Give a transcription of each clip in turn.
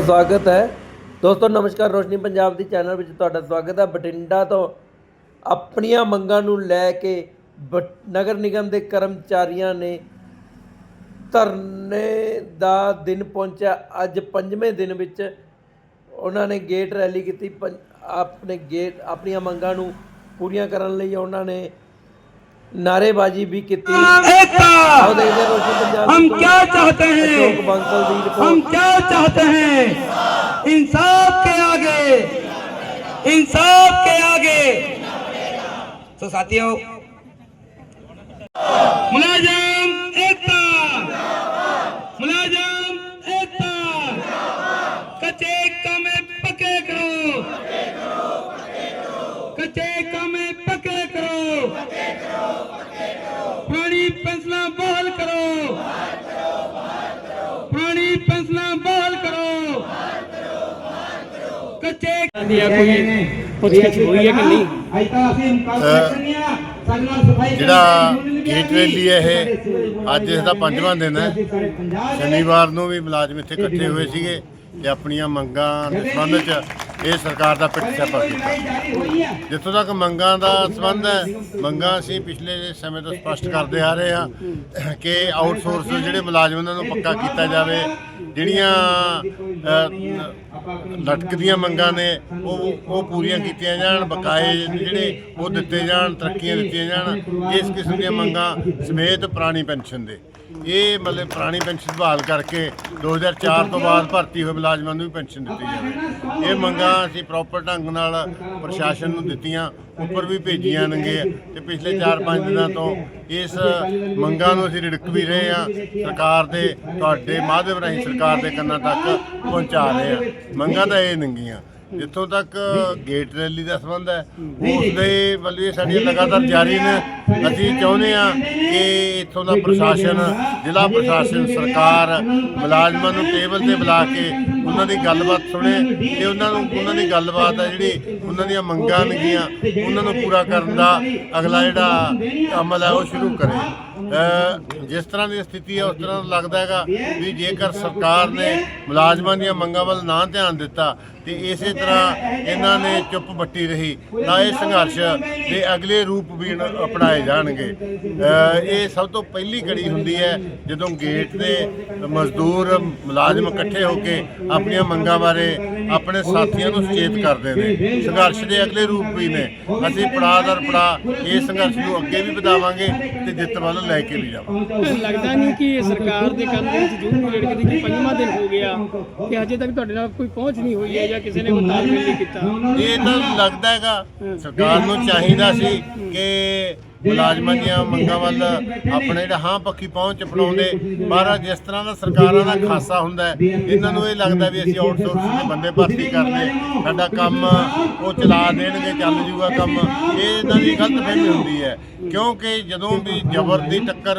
ਸਵਾਗਤ ਹੈ। ਦੋਸਤੋ, ਨਮਸਕਾਰ ਰੋਸ਼ਨੀ ਪੰਜਾਬ ਦੀ ਚੈਨਲ ਵਿੱਚ ਤੁਹਾਡਾ ਸਵਾਗਤ ਹੈ। ਬਠਿੰਡਾ ਤੋਂ ਆਪਣੀਆਂ ਮੰਗਾਂ ਨੂੰ ਲੈ ਕੇ ਬ- ਨਗਰ ਨਿਗਮ ਦੇ ਕਰਮਚਾਰੀਆਂ ਨੇ ਧਰਨੇ ਦਾ ਦਿਨ ਪਹੁੰਚਿਆ। ਅੱਜ ਪੰਜਵੇਂ ਦਿਨ ਵਿੱਚ ਉਹਨਾਂ ਨੇ ਗੇਟ ਰੈਲੀ ਕੀਤੀ। ਪੰ- ਆਪਣੇ ਗੇਟ, ਆਪਣੀਆਂ ਮੰਗਾਂ ਨੂੰ ਪੂਰੀਆਂ ਕਰਨ ਲਈ ਉਹਨਾਂ ਨੇ नारेबाजी भी कितनी हम क्या चाहते हैं? हम क्या चाहते हैं? इंसाफ के आगे। इंसाफ के आगे। तो साथियों मुलाजम एकता। मुलाजम एकता। कचे कमे पके करो। कचे कमे ਪੁਰਾਣੀ ਪੈਨਸ਼ਨਾਂ ਬਹਾਲ ਕਰੋ। ਬਹਾਲ ਕਰੋ। ਬਹਾਲ ਕਰੋ ਪੁਰਾਣੀ ਪੈਨਸ਼ਨਾਂ ਬਹਾਲ ਕਰੋ ਕੱਚੇ ਕੋਈ ਪੁੱਛਗਿੱਛ ਹੋਈ ਹੈ ਨਹੀਂ? ਅਜ ਤਾਂ ਅਸੀਂ ਮੁਕਾਬਲਾ ਕਰਨੀਆ ਜਿਹੜਾ ਗੇਟ ਰੈਲੀ ਹੈ ਇਹ ਅੱਜ ਇਸ ਦਾ ਪੰਜਵਾਂ ਦਿਨ ਹੈ। ਸ਼ਨੀਵਾਰ ਨੂੰ ਵੀ ਮੁਲਾਜ਼ਮ ਇੱਥੇ ਇਕੱਠੇ ਹੋਏ ਸੀਗੇ ਤੇ ਆਪਣੀਆਂ ਮੰਗਾਂ ਦੇ ਸੰਬੰਧ ਚ ਇਹ ਸਰਕਾਰ ਦਾ ਪਿੱਟ ਸਿਆਪਾ ਕੀਤਾ। ਜਿੱਥੋਂ ਤੱਕ ਮੰਗਾਂ ਦਾ ਸੰਬੰਧ ਹੈ, ਮੰਗਾਂ ਅਸੀਂ ਪਿਛਲੇ ਸਮੇਂ ਤੋਂ ਸਪਸ਼ਟ ਕਰਦੇ ਆ ਰਹੇ ਹਾਂ ਕਿ ਆਊਟਸੋਰਸ ਜਿਹੜੇ ਮੁਲਾਜ਼ਮ ਉਹਨਾਂ ਨੂੰ ਪੱਕਾ ਕੀਤਾ ਜਾਵੇ, ਜਿਹੜੀਆਂ ਲਟਕਦੀਆਂ ਮੰਗਾਂ ਨੇ, ਉਹ ਉਹ ਪੂਰੀਆਂ ਕੀਤੀਆਂ ਜਾਣ, ਬਕਾਏ ਜਿਹੜੇ ਉਹ ਦਿੱਤੇ ਜਾਣ, ਤਰੱਕੀਆਂ ਦਿੱਤੀਆਂ ਜਾਣ, ਇਸ ਕਿਸਮ ਦੀਆਂ ਮੰਗਾਂ ਸਮੇਤ ਪੁਰਾਣੀ ਪੈਨਸ਼ਨ ਦੇ। ਇਹ ਮਤਲਬ ਪੁਰਾਣੀ ਪੈਨਸ਼ਨ ਬਹਾਲ ਕਰਕੇ 2004 ਤੋਂ ਬਾਅਦ ਭਰਤੀ ਹੋਏ ਮੁਲਾਜ਼ਮਾਂ ਨੂੰ ਵੀ ਪੈਨਸ਼ਨ ਦਿੱਤੀ ਜਾਵੇ। ਇਹ ਮੰਗਾਂ ਅਸੀਂ ਪ੍ਰੋਪਰ ਢੰਗ ਨਾਲ ਪ੍ਰਸ਼ਾਸਨ ਨੂੰ ਦਿੱਤੀਆਂ, ਉੱਪਰ ਵੀ ਭੇਜੀਆਂ ਨੰਗੇ ਤੇ ਪਿਛਲੇ 4-5 ਦਿਨਾਂ ਤੋਂ ਇਸ ਮੰਗਾਂ ਨੂੰ ਅਸੀਂ ਰਿੜਕ ਵੀ ਰਹੇ ਹਾਂ। ਸਰਕਾਰ ਦੇ, ਤੁਹਾਡੇ ਮਾਧਿਅਮ ਰਾਹੀਂ ਸਰਕਾਰ ਦੇ ਕੰਨਾਂ ਤੱਕ ਪਹੁੰਚਾ ਰਹੇ ਹਾਂ। ਮੰਗਾਂ ਤਾਂ ਇਹ ਨੰਗੀਆਂ। ਜਿੱਥੋਂ ਤੱਕ ਗੇਟ ਰੈਲੀ ਦਾ ਸੰਬੰਧ ਹੈ ਉਸ ਦੇ ਵੱਲੋਂ ਇਹ ਸਾਡੀਆਂ ਲਗਾਤਾਰ ਜਾਰੀ ਨੇ। ਅਸੀਂ ਚਾਹੁੰਦੇ ਹਾਂ ਕਿ ਇੱਥੋਂ ਦਾ ਪ੍ਰਸ਼ਾਸਨ ਜ਼ਿਲ੍ਹਾ ਪ੍ਰਸ਼ਾਸਨ ਸਰਕਾਰ ਮੁਲਾਜ਼ਮਾਂ ਨੂੰ ਟੇਬਲ ਤੇ ਬੁਲਾ ਕੇ ਉਹਨਾਂ ਦੀ ਗੱਲਬਾਤ ਸੁਣੇ ਤੇ ਉਹਨਾਂ ਨੂੰ ਉਹਨਾਂ ਦੀ ਗੱਲਬਾਤ ਹੈ ਜਿਹੜੀ ਉਹਨਾਂ ਦੀਆਂ ਮੰਗਾਂ ਨੇਗੀਆਂ ਉਹਨਾਂ ਨੂੰ ਪੂਰਾ ਕਰਨ ਦਾ ਅਗਲਾ ਜਿਹੜਾ ਅਮਲ ਹੈ ਉਹ ਸ਼ੁਰੂ ਕਰੇ। ਜਿਸ ਤਰ੍ਹਾਂ ਦੀ ਸਥਿਤੀ ਹੈ ਉਸ ਤਰ੍ਹਾਂ ਲੱਗਦਾ ਹੈਗਾ ਵੀ ਜੇਕਰ ਸਰਕਾਰ ਨੇ ਮੁਲਾਜ਼ਮਾਂ ਦੀਆਂ ਮੰਗਾਂ ਵੱਲ ਨਾ ਧਿਆਨ ਦਿੱਤਾ ਤੇ ਇਸੇ ਤਰ੍ਹਾਂ ਇਹਨਾਂ ਨੇ ਚੁੱਪ ਬੱਟੀ ਰਹੀ। ਨਾ ਇਹ ਸੰਘਰਸ਼ ਦੇ ਅਗਲੇ ਰੂਪ ਵੀ ਅਪਣਾਏ ਜਾਣਗੇ। ਇਹ ਸਭ ਤੋਂ ਪਹਿਲੀ ਕੜੀ ਹੁੰਦੀ ਹੈ ਜਦੋਂ ਗੇਟ ਦੇ ਮਜ਼ਦੂਰ ਮੁਲਾਜ਼ਮ ਇਕੱਠੇ ਹੋ ਕੇ ਆਪਣੀਆਂ ਮੰਗਾਂ ਬਾਰੇ ਆਪਣੇ ਸਾਥੀਆਂ ਨੂੰ ਸੁਚੇਤ ਕਰਦੇ ਨੇ। ਸੰਘਰਸ਼ ਦੇ ਅਗਲੇ ਰੂਪ ਵੀ ਨੇ। ਅਸੀਂ ਪੜਾਅ ਦਰ ਪੜਾਅ ਇਹ ਸੰਘਰਸ਼ ਨੂੰ ਅੱਗੇ ਵੀ ਵਧਾਵਾਂਗੇ ਤੇ ਜਿੱਤ ਵੱਲ ਲੈ ਕੇ ਵੀ ਜਾਵਾਂਗੇ। ਲੱਗਦਾ ਨਹੀਂ ਕਿ ਸਰਕਾਰ ਦੇ ਕੰਮ ਦੇ ਵਿੱਚ ਜੂਨ ਨੂੰ ਲੜਕਦੀ ਪੰਜਵਾਂ ਦਿਨ ਹੋ ਗਿਆ ਕਿ ਅਜੇ ਤੱਕ ਤੁਹਾਡੇ ਨਾਲ ਕੋਈ ਪਹੁੰਚ ਨਹੀਂ ਹੋਈ ਹੈ। ਜਾਂ ਕਿਸੇ ਨੇ ਕੋਈ ਤਾਲਮੇਲ ਨਹੀਂ ਕੀਤਾ? ਇਹ ਤਾਂ ਲੱਗਦਾ ਹੈਗਾ ਸਰਕਾਰ ਨੂੰ ਚਾਹੀਦਾ ਸੀ ਕਿ ਮੁਲਾਜ਼ਮਾਂ ਦੀਆਂ ਮੰਗਾਂ ਵੱਲ ਆਪਣੇ ਜਿਹੜਾ ਹਾਂ ਪੱਖੀ ਪਹੁੰਚ ਅਪਣਾਉਂਦੇ। ਪਰ ਜਿਸ ਤਰ੍ਹਾਂ ਦਾ ਸਰਕਾਰਾਂ ਦਾ ਖਾਸਾ ਹੁੰਦਾ ਹੈ ਇਹਨਾਂ ਨੂੰ ਇਹ ਲੱਗਦਾ ਵੀ ਅਸੀਂ ਆਊਟਸੋਰਸ ਦੇ ਬੰਦੇ ਭਰਤੀ ਕਰਨੇ। ਸਾਡਾ ਕੰਮ ਉਹ ਚਲਾ ਦੇਣਗੇ ਚੱਲ ਜੂਗਾ ਕੰਮ। ਇਹ ਇਹਨਾਂ ਦੀ ਗਲਤ ਫਹਿਮੀ ਹੁੰਦੀ ਹੈ। ਕਿਉਂਕਿ ਜਦੋਂ ਵੀ ਜ਼ਬਰ ਦੀ ਟੱਕਰ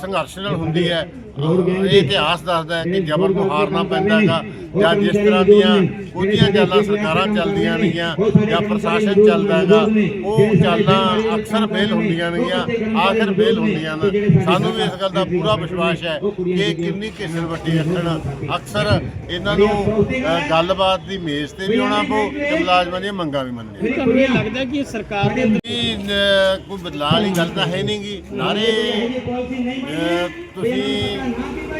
ਸੰਘਰਸ਼ ਨਾਲ ਹੁੰਦੀ ਹੈ ਇਹ ਇਤਿਹਾਸ ਦੱਸਦਾ ਹੈ ਕਿ ਜ਼ਬਰ ਨੂੰ ਹਾਰਨਾ ਪੈਂਦਾ ਹੈਗਾ। ਜਾਂ ਜਿਸ ਤਰ੍ਹਾਂ ਦੀਆਂ ਉਹਦੀਆਂ ਚਾਲਾਂ ਸਰਕਾਰਾਂ ਚੱਲਦੀਆਂ ਨੇਗੀਆਂ ਜਾਂ ਪ੍ਰਸ਼ਾਸਨ ਚੱਲਦਾ ਹੈਗਾ। ਉਹ ਚਾਲਾਂ ਅਕਸਰ ਫੇਲ ਹੁੰਦੀਆਂ ਨੇਗੀਆਂ। ਆਖਰ ਫੇਲ ਹੁੰਦੀਆਂ ਨੇ। ਸਾਨੂੰ ਵੀ ਇਸ ਗੱਲ ਦਾ ਪੂਰਾ ਵਿਸ਼ਵਾਸ ਹੈ ਕਿ ਕਿੰਨੀ ਕਿਸਰ ਵੱਡੀ ਰੱਖਣ। ਅਕਸਰ ਇਹਨਾਂ ਨੂੰ ਗੱਲਬਾਤ ਦੀ ਮੇਜ਼ ਤੇ ਵੀ ਆਉਣਾ ਪਊ ਤੇ ਮੁਲਾਜ਼ਮਾਂ ਦੀਆਂ ਮੰਗਾਂ ਵੀ ਮੰਨਣੀਆਂ ਤੁਹਾਨੂੰ ਇਹ ਲੱਗਦਾ ਕਿ ਇਹ ਸਰਕਾਰ ਦੇ ਕੋਈ ਬਦਲਾਅ ਵਾਲੀ ਗੱਲ ਤਾਂ ਹੈ ਨਹੀਂਗੀ ਨਾਰੇ ਅ,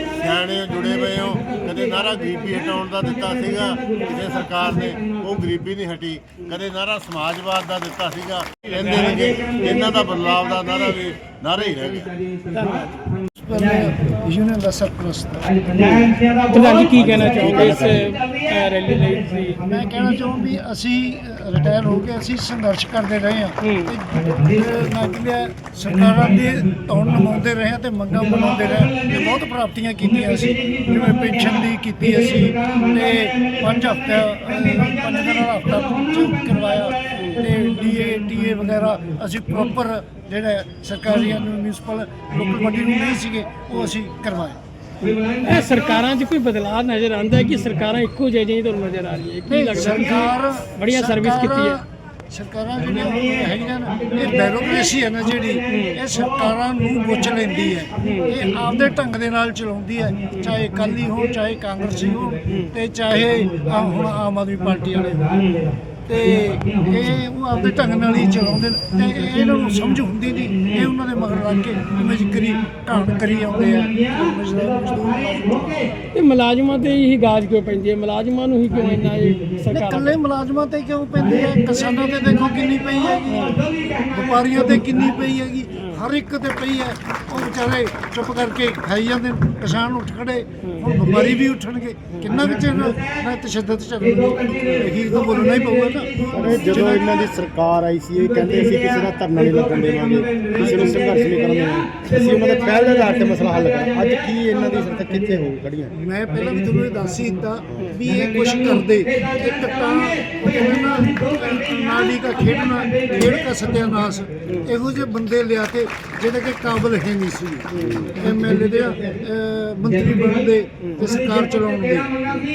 ਤੁਸੀਂ ਸਿਆਣੇ ਹੋ, ਜੁੜੇ ਹੋਏ ਹੋ। ਕਦੇ ਨਾਰਾ ਗਰੀਬੀ ਹਟਾਉਣ ਦਾ ਦਿੱਤਾ ਸੀਗਾ ਕਿਸੇ ਸਰਕਾਰ ਨੇ ਉਹ ਗਰੀਬੀ ਨਹੀਂ ਹਟੀ। ਕਦੇ ਨਾਰਾ ਸਮਾਜਵਾਦ ਦਾ ਦਿੱਤਾ ਸੀਗਾ। ਰਹਿੰਦੇ ਨੇਗੇ ਇਹਨਾਂ ਦਾ ਬਦਲਾਅ ਦਾ ਨਾਰਾ ਵੀ ਨਾਰਾ ਹੀ ਰਹਿ ਗਿਆ। ਯੂਨੀਅਨ ਦਾ ਸਰਪ੍ਰਸਤ। ਪ੍ਰਧਾਨ ਜੀ ਕੀ ਕਹਿਣਾ ਚਾਹੋਗੇ ਇਸ ਅ, ਰੈਲੀ ਲਈ ਤੁਸੀਂ ਮੈਂ ਕਹਿਣਾ ਚਾਹੁੰ ਵੀ ਅਸੀਂ ਰਿਟਾਇਰ ਹੋ ਕੇ ਅਸੀਂ ਸੰਘਰਸ਼ ਕਰਦੇ ਰਹੇ ਹਾਂ। ਤੇ ਮੈਂ ਕਹਿੰਦਾ ਸਰਕਾਰਾਂ ਦੇ ਤੌਣ ਰਹੇ ਹਾਂ ਤੇ ਮੰਗਾਂ ਮਨਾਉਂਦੇ ਰਹੇ ਤੇ ਬਹੁਤ ਪ੍ਰਾਪਤੀਆਂ ਕੀਤੀਆਂ ਅਸੀਂ ਜਿਵੇਂ ਪੈਨਸ਼ਨ ਦੀ ਕੀਤੀ ਅਸੀਂ ਤੇ ਪੰਜ ਹਫ਼ਤਾ ਪੰਜ ਦਿਨਾਂ ਦਾ ਹਫ਼ਤਾ ਚ ਕਰਵਾਇਆ ਤੇ ਡੀਏ ਟੀਏ ਵਗੈਰਾ ਅਸੀਂ ਪ੍ਰੋਪਰ ਜਿਹੜਾ ਸਰਕਾਰੀ ਮਿਊਨਿਸਪਲ ਲੋਕਲ ਨੂੰ ਨਹੀਂ ਸੀਗੇ ਉਹ ਅਸੀਂ ਕਰਵਾਏ। ਇਹ ਸਰਕਾਰਾਂ 'ਚ ਕੋਈ ਬਦਲਾਅ ਨਜ਼ਰ ਆਉਂਦਾ ਹੈ ਕਿ ਸਰਕਾਰਾਂ ਇੱਕੋ ਜਿਹੀਆਂ ਤੁਹਾਨੂੰ ਨਜ਼ਰ ਆ ਰਹੀਆਂ? ਹੈ ਕੀ ਲੱਗਦਾ ਸਰਕਾਰ ਬੜੀਆਂ ਸਰਵਿਸ ਕੀਤੀ ਹੈ ਸਰਕਾਰਾਂ- ਸਰਕਾਰਾਂ ਜਿਹੜੀਆਂ ਹੈਗੀਆਂ ਨਾ, ਇਹ ਬੈਰੋਕ੍ਰੇਸੀ ਹੈ ਨਾ ਜਿਹੜੀ, ਇਹ ਸਰਕਾਰਾਂ ਨੂੰ ਗੁੱਚ ਲੈਂਦੀ ਹੈ। ਇਹ ਆਪਦੇ ਢੰਗ ਦੇ ਨਾਲ ਚਲਾਉਂਦੀ ਹੈ, ਚਾਹੇ ਅਕਾਲੀ ਹੋ ਚਾਹੇ ਕਾਂਗਰਸੀ ਹੋ ਤੇ ਚਾਹੇ ਆਹ ਹੁਣ ਆਮ ਆਦਮੀ ਪਾਰਟੀ ਵਾਲੇ ਹੋ ਤੇ ਇਹ ਉਹ ਆਪਦੇ ਢੰਗ ਨਾਲ ਹੀ ਚਲਾਉਂਦੇ ਨੇ ਤੇ ਇਹ- ਇਹਨਾਂ ਨੂੰ ਸਮਝ ਹੁੰਦੀ ਨਹੀਂ। ਇਹ ਉਹਨਾਂ ਦੇ ਮਗਰ ਲੱਗ ਕੇ ਮਜਕਰੀ ਢਾਣ ਕਰੀ ਆਉਂਦੇ ਆ। ਮਜ਼ਦੂਰ ਮਜ਼ਦੂਰ ਇਹ ਮੁਲਾਜ਼ਮਾਂ ਤੇ ਹੀ ਗਾਜ ਕਿਉਂ ਪੈਂਦੀ ਹੈ? ਮੁਲਾਜ਼ਮਾਂ ਨੂੰ ਹੀ ਕਿਉਂ ਇੰਨਾ ਇਹ ਸਰਕਾਰ ਇਕੱਲੇ ਮੁਲਾਜ਼ਮਾਂ ਤੇ ਕਿਉਂ ਪੈਂਦੀ ਹੈ? ਕਿਸਾਨਾਂ ਤੇ ਦੇਖੋ ਕਿੰਨੀ ਪਈ ਹੈਗੀ। ਵਪਾਰੀਆਂ ਤੇ ਕਿੰਨੀ ਪਈ ਹੈਗੀ। ਹਰ ਇੱਕ ਤੇ ਪਈ ਹੈ। ਵਿਚਾਰੇ ਚੁੱਪ ਕਰਕੇ ਖਾਈ ਜਾਂਦੇ ਨੇ। ਕਿਸਾਨ ਉੱਠ ਖੜੇ ਹੁਣ ਵਪਾਰੀ ਵੀ ਉੱਠਣਗੇ। ਕਿੰਨਾ ਕੁ ਚਿਰ ਨਾ ਤਸ਼ੱਦਦ ਚੱਲੂਗੀ ਅਖੀਰ ਤਾਂ ਬੋਲਣਾ ਹੀ ਪਊਗਾ ਨਾ। ਜਦੋਂ ਇਹਨਾਂ ਦੀ ਸਰਕਾਰ ਆਈ ਸੀ ਇਹ ਕਹਿੰਦੇ ਸੀ ਕਿਸੇ ਦਾ ਧਰਨਾ ਨਹੀਂ ਲੱਗਣ ਦੇਵਾਂਗੇ। ਕਿਸੇ ਨੂੰ ਸੰਘਰਸ਼ ਨਹੀਂ ਕਰਨ ਦੇਵਾਂਗੇ ਅਸੀਂ ਉਹਨਾਂ ਦੇ ਪਹਿਲ ਦੇ ਆਧਾਰ ਤੇ ਮਸਲਾ ਹੱਲ ਕਰਨਾ ਅੱਜ ਕੀ ਇਹਨਾਂ ਦੀ ਸਰਕਾਰ ਕਿੱਥੇ ਹੋ ਖੜੀਆਂ? ਮੈਂ ਪਹਿਲਾਂ ਵੀ ਤੁਹਾਨੂੰ ਇਹ ਦੱਸ ਹੀ ਦਿੱਤਾ ਵੀ ਇਹ ਕੁਛ ਕਰਦੇ ਇੱਕ ਤਾਂ ਨਾ ਨਾਲੀ ਦਾ ਖੇਡਣਾ ਖੇਡ ਦਾ ਸਤਿਆਨਾਸ਼ ਇਹੋ ਜਿਹੇ ਬੰਦੇ ਲਿਆ ਕੇ ਜਿਹੜੇ ਕਿ ਕਾਬਲ ਹੈ ਨਹੀਂ ਸੀ। ਐਮਐਲਏ ਦੇ ਅਹ, ਮੰਤਰੀ ਬਣਨ ਦੇ ਤੇ ਸਰਕਾਰ ਚਲਾਉਣ ਦੇ।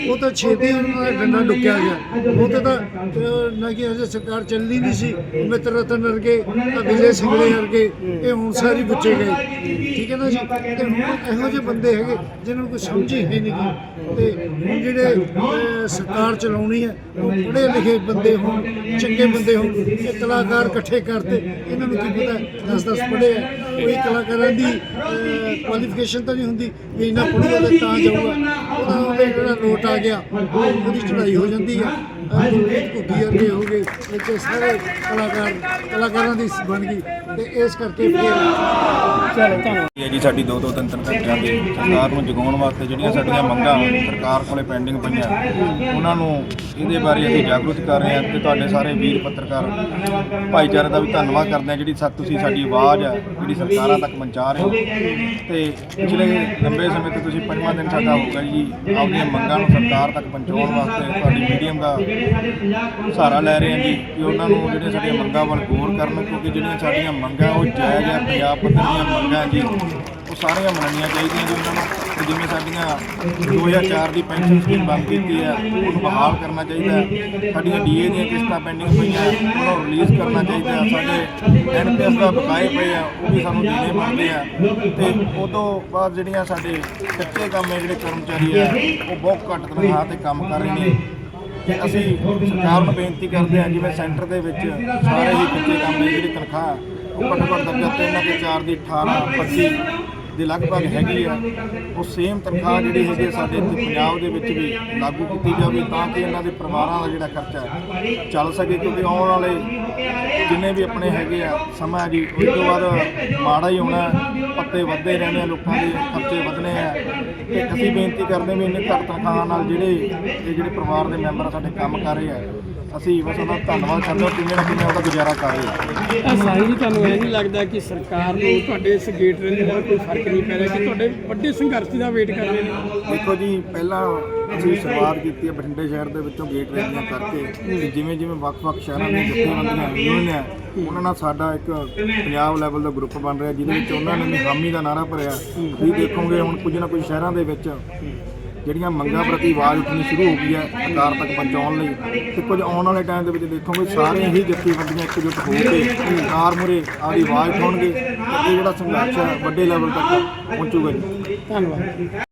ਉਹ ਤਾਂ ਛੇਤੀ ਉਹਨਾਂ ਦਾ ਡੰਡਾ ਡੁੱਕਿਆ ਗਿਆ। ਉਹ ਤੇ ਤਾਂ ਅਹ, ਨਾ ਕਿ ਹਜੇ ਸਰਕਾਰ ਚੱਲਦੀ ਨਹੀਂ ਸੀ। ਮਿੱਤਰ ਰਤਨ ਵਰਗੇ ਤਾਂ ਵਿਜੇ ਸਿੰਘਲੇ ਵਰਗੇ ਇਹ ਹੁਣ ਸਾਰੀ ਬੁੱਚੇ ਗਏ। ਠੀਕ ਹੈ ਨਾ ਜੀ? ਤੇ ਹੁਣ ਇਹੋ ਜਿਹੇ ਬੰਦੇ ਹੈਗੇ ਜਿਹਨਾਂ ਨੂੰ ਕੋਈ ਸਮਝ ਹੀ ਹੈ ਨਹੀਂ ਗੀ। ਤੇ ਹੁਣ ਜਿਹੜੇ ਅਹ, ਸਰਕਾਰ ਚਲਾਉਣੀ ਹੈ ਉਹ ਪੜ੍ਹੇ ਲਿਖੇ ਬੰਦੇ ਹੋਣ ਚੰਗੇ ਬੰਦੇ ਹੋਣ ਇਹ ਕਲਾਕਾਰ ਇਕੱਠੇ ਕਰਤੇ ਇਹਨਾਂ ਨੂੰ ਕੀ ਪਤਾ 10 10 ਪੜ੍ਹੇ ਆ। ਕੋਈ ਕਲਾਕਾਰਾਂ ਦੀ ਕੁਆਲੀਫਿਕੇਸ਼ਨ ਤਾਂ ਨਹੀਂ ਹੁੰਦੀ ਵੀ ਇੰਨਾ ਪੜ੍ਹੂਗਾ ਤਾਂ ਤਾਂ ਜਾਊਗਾ। ਉਹਦਾ ਜਿਹੜਾ ਨੋਟ ਆ ਗਿਆ, ਉਹਦੀ ਚੜਾਈ ਹੋ ਜਾਂਦੀ ਆ। ਅਹ ਗੁਰਪ੍ਰੀਤ ਘੁੱਗੀ ਵਰਗੇ ਹੋ ਗਏ ਇੱਥੇ ਸਾਰੇ ਕਲਾਕਾਰ ਕਲਾਕਾਰਾਂ ਦੀ ਬਣ ਗਈ। ਤੇ ਇਸ ਕਰਕੇ ਫਿਰ ਚਲੋ ਧੰਨਵਾਦ ਹੈ ਜੀ ਸਾਡੀ ਦੋ ਦੋ ਤਿੰਨ ਤਿੰਨ ਘੰਟਿਆਂ ਦੀ ਸਰਕਾਰ ਨੂੰ ਜਗਾਉਣ ਵਾਸਤੇ ਜਿਹੜੀਆਂ ਸਾਡੀਆਂ ਮੰਗਾਂ ਸਰਕਾਰ ਕੋਲੇ ਪੈਂਡਿੰਗ ਪਈਆਂ ਉਹਨਾਂ ਨੂੰ ਇਹਦੇ ਬਾਰੇ ਅਸੀਂ ਜਾਗਰੂਕ ਕਰ ਰਹੇ ਹਾਂ ਤੇ ਤੁਹਾਡੇ ਸਾਰੇ ਵੀਰ ਪੱਤਰਕਾਰ ਭਾਈਚਾਰੇ ਦਾ ਵੀ ਧੰਨਵਾਦ ਕਰਦੇ ਹਾਂ। ਜਿਹੜੀ ਸਾ ਤੁਸੀਂ ਸਾਡੀ ਆਵਾਜ਼ ਹੈ ਜਿਹੜੀ ਸਰਕਾਰਾਂ ਤੱਕ ਪਹੁੰਚਾ ਰਹੇ ਹੋ। ਤੇ ਪਿਛਲੇ ਲੰਬੇ ਸਮੇਂ ਤੋਂ ਤੁਸੀਂ ਪੰਜਵਾਂ ਦਿਨ ਸਾਡਾ ਹੋਊਗਾ ਜੀ। ਆਪਣੀਆਂ ਮੰਗਾਂ ਨੂੰ ਸਰਕਾਰ ਤੱਕ ਪਹੁੰਚਾਉਣ ਵਾਸਤੇ ਤੁਹਾਡੀ ਮੀਡੀਅਮ ਦਾ ਸਹਾਰਾ ਲੈ ਰਹੇ ਹਾਂ ਜੀ, ਕਿ ਉਹਨਾਂ ਨੂੰ ਜਿਹੜੀਆਂ ਸਾਡੀਆਂ ਮੰਗਾਂ ਵੱਲ ਗੌਰ ਕਰਨ, ਕਿਉਂਕਿ ਜਿਹੜੀਆਂ ਸਾਡੀਆਂ ਮੰਗਾਂ, ਉਹ ਜਾਇਜ਼ ਆ, ਪੰਜਾਬ ਪੱਧਰ ਦੀਆਂ ਮੰਗਾਂ ਜੀ, ਉਹ ਸਾਰੀਆਂ ਮੰਨਣੀਆਂ ਚਾਹੀਦੀਆਂ ਜੀ ਉਹਨਾਂ ਨੂੰ, ਤੇ ਜਿਵੇਂ ਸਾਡੀਆਂ 2004 ਦੀ ਪੈਨਸ਼ਨ ਸਕੀਮ ਬੰਦ ਕੀਤੀ ਹੈ ਉਹਨੂੰ ਬਹਾਲ ਕਰਨਾ ਚਾਹੀਦਾ ਹੈ। ਸਾਡੀਆਂ ਡੀਏ ਦੀਆਂ ਕਿਸ਼ਤਾਂ ਪੈਂਡਿੰਗ ਪਈਆਂ, ਉਹਨੂੰ ਰਿਲੀਜ਼ ਕਰਨਾ ਚਾਹੀਦਾ ਸਾਡੇ ਐਨਪੀਐਸ ਦਾ ਬਕਾਏ ਪਏ ਆ, ਉਹ ਵੀ ਸਾਨੂੰ ਦੇਣੇ ਬਣਦੇ ਆ। ਤੇ ਉਹ ਤੋਂ ਬਾਅਦ ਜਿਹੜੀਆਂ ਸਾਡੇ ਕੱਚੇ ਕੰਮ ਹੈ ਜਿਹੜੇ ਕਰਮਚਾਰੀ ਆ, ਉਹ ਬਹੁਤ ਘੱਟ ਤਨਖਾਹ ਤੇ ਕੰਮ ਕਰ ਰਹੇ ਨੇ। ਤੇ ਅਸੀਂ ਸਰਕਾਰ ਨੂੰ ਬੇਨਤੀ ਕਰਦੇ ਹਾਂ ਜਿਵੇਂ ਸੈਂਟਰ ਦੇ ਵਿੱਚ ਸਾਰੇ ਹੀ ਕੱਚੇ ਕੰਮ ਦੀ ਜਿਹੜੀ ਤਨਖਾਹ ਉਹ ਘੱਟੋ ਘੱਟ ਤੱਕ ਤਿੰਨ ਅਤੇ 4 ਦੀ 18 25 ਦੇ ਲਗਭਗ ਹੈਗੀ ਆ, ਉਹ ਸੇਮ ਤਨਖਾਹ ਜਿਹੜੀ ਹੈਗੀ ਆ ਸਾਡੇ ਇੱਥੇ ਪੰਜਾਬ ਦੇ ਵਿੱਚ ਵੀ ਲਾਗੂ ਕੀਤੀ ਜਾਵੇ ਤਾਂ ਕਿ ਇਹਨਾਂ ਦੇ ਪਰਿਵਾਰਾਂ ਦਾ ਜਿਹੜਾ ਖਰਚਾ ਚੱਲ ਸਕੇ, ਕਿਉਂਕਿ ਆਉਣ ਵਾਲੇ ਜਿੰਨੇ ਵੀ ਆਪਣੇ ਹੈਗੇ ਆ, ਸਮਾਂ ਜੀ ਉਸ ਤੋਂ ਬਾਅਦ ਮਾੜਾ ਹੀ ਹੋਣਾ, ਪੱਤੇ ਵੱਧਦੇ ਰਹਿਣੇ ਆ, ਲੋਕਾਂ ਦੇ ਖਰਚੇ ਵਧਣੇ ਆ। ਤੇ ਅਸੀਂ ਬੇਨਤੀ ਕਰਦੇ ਵੀ ਇੰਨੇ ਘੱਟ ਤਨਖਾਹ ਨਾਲ ਜਿਹੜੇ ਇਹ ਜਿਹੜੇ ਪਰਿਵਾਰ ਦੇ ਮੈਂਬਰ ਸਾਡੇ ਕੰਮ ਕਰ ਰਹੇ ਆ ਅਸੀਂ ਬਸ ਉਹਨਾਂ ਦਾ ਧੰਨਵਾਦ ਕਰਦੇ ਹਾਂ ਕਿਵੇਂ ਨਾ ਕਿਵੇਂ ਉਹਦਾ ਗੁਜ਼ਾਰਾ ਕਰ ਰਹੇ ਸਾਹਿਲ ਜੀ ਤੁਹਾਨੂੰ ਇਹ ਨਹੀਂ ਲੱਗਦਾ ਕਿ ਸਰਕਾਰ ਨੂੰ ਤੁਹਾਡੇ ਇਸ ਗੇਟ ਦੇ ਨਾਲ ਕੋਈ ਫ਼ਰਕ ਨਹੀਂ ਪੈ ਰਿਹਾ ਕਿ ਤੁਹਾਡੇ ਵੱਡੇ ਸੰਘਰਸ਼ ਦਾ ਵੇਟ ਕਰ ਰਹੇ ਨੇ? ਦੇਖੋ ਜੀ ਪਹਿਲਾਂ ਅਸੀਂ ਸ਼ੁਰੂਆਤ ਕੀਤੀ ਹੈ ਬਠਿੰਡੇ ਸ਼ਹਿਰ ਦੇ ਵਿੱਚੋਂ ਗੇਟ ਰੈਲੀਆਂ ਕਰਕੇ ਤੇ ਜਿਵੇਂ ਜਿਵੇਂ ਵੱਖ-ਵੱਖ ਸ਼ਹਿਰਾਂ ਦੀਆਂ ਜਥੇਬੰਦੀਆਂ ਯੂਨੀਅਨ ਹੈ ਉਹਨਾਂ ਨਾਲ ਸਾਡਾ ਇੱਕ ਪੰਜਾਬ ਲੈਵਲ ਦਾ ਗਰੁੱਪ ਬਣ ਰਿਹਾ ਜਿਹਦੇ ਵਿੱਚ ਉਹਨਾਂ ਨੇ ਹਾਮੀ ਦਾ ਨਾਰਾ ਭਰਿਆ ਤੁਸੀਂ ਦੇਖੋਗੇ ਹੁਣ ਕੁਝ ਨਾ ਕੁਝ ਸ਼ਹਿਰਾਂ ਦੇ ਵਿੱਚ ਜਿਹੜੀਆਂ ਮੰਗਾਂ ਪ੍ਰਤੀ ਆਵਾਜ਼ ਉੱਠਣੀ ਸ਼ੁਰੂ ਹੋ ਗਈ ਹੈ ਸਰਕਾਰ ਤੱਕ ਪਹੁੰਚਾਉਣ ਲਈ ਤੇ ਕੁਝ ਆਉਣ ਵਾਲੇ ਟਾਈਮ ਦੇ ਵਿੱਚ ਦੇਖੋਗੇ ਸਾਰੀਆਂ ਹੀ ਜਥੇਬੰਦੀਆਂ ਇਕਜੁੱਟ ਹੋ ਕੇ ਸਰਕਾਰ ਮੁਰੇ ਆਪਦੀ ਆਵਾਜ਼ ਉਠਾਉਣਗੇ ਤੇ ਇਹ ਜਿਹੜਾ ਸੰਘਰਸ਼ ਹੈ ਵੱਡੇ ਲੈਵਲ ਤੱਕ ਪਹੁੰਚੂਗਾ ਜੀ। ਧੰਨਵਾਦ।